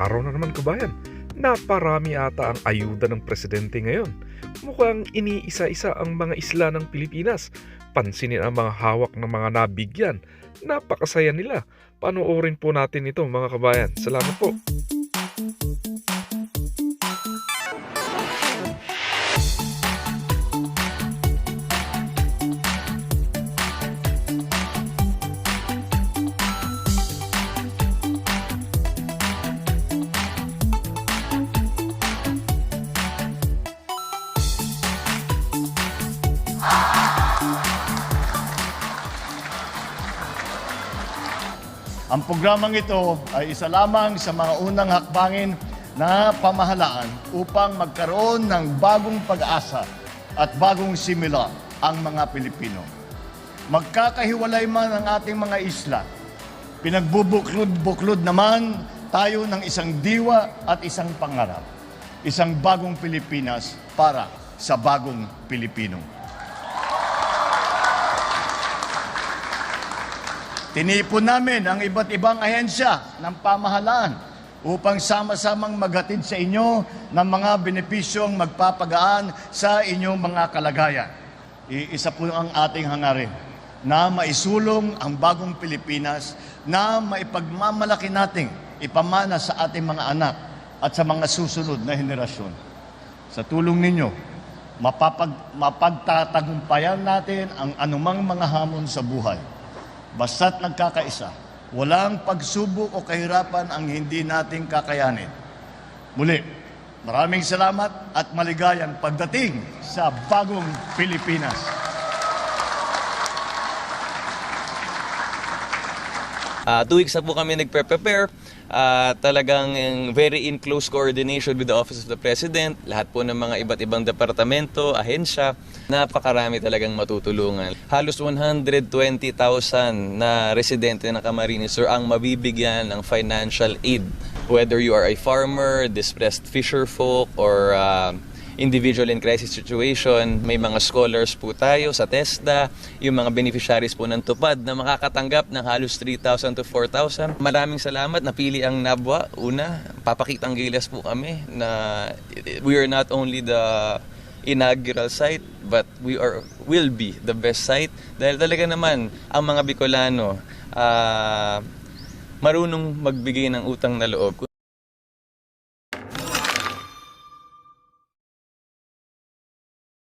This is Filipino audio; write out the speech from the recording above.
araw na naman kabayan. Naparami ata ang ayuda ng presidente ngayon. Mukhang iniisa-isa ang mga isla ng Pilipinas. Pansinin ang mga hawak ng mga nabigyan. Napakasaya nila. Panoorin po natin ito mga kabayan. Salamat po. Ang programang ito ay isa lamang sa mga unang hakbangin na pamahalaan upang magkaroon ng bagong pag-asa at bagong simula ang mga Pilipino. Magkakahiwalay man ang ating mga isla, pinagbubuklod-buklod naman tayo ng isang diwa at isang pangarap. Isang bagong Pilipinas para sa bagong Pilipino. Tinipon namin ang iba't ibang ahensya ng pamahalaan upang sama-samang maghatid sa inyo ng mga benepisyong magpapagaan sa inyong mga kalagayan. Iisa po ang ating hangarin na maisulong ang bagong Pilipinas na maipagmamalaki nating ipamana sa ating mga anak at sa mga susunod na henerasyon. Sa tulong ninyo, mapapag, mapagtatagumpayan natin ang anumang mga hamon sa buhay. Basta't nagkakaisa, walang pagsubok o kahirapan ang hindi nating kakayanin. Muli, maraming salamat at maligayang pagdating sa bagong Pilipinas. Ah, two weeks na po kami nagpe-prepare. Ah, talagang very in close coordination with the Office of the President, lahat po ng mga iba't ibang departamento, ahensya. Napakarami talagang matutulungan. Halos 120,000 na residente ng Camarines Sur ang mabibigyan ng financial aid. Whether you are a farmer, distressed fisher folk, or ah, individual in crisis situation. May mga scholars po tayo sa TESDA, yung mga beneficiaries po ng tupad na makakatanggap ng halos 3,000 to 4,000. Maraming salamat. Napili ang NABWA. Una, papakitang gilas po kami na we are not only the inaugural site but we are will be the best site dahil talaga naman ang mga Bicolano ah, marunong magbigay ng utang na loob.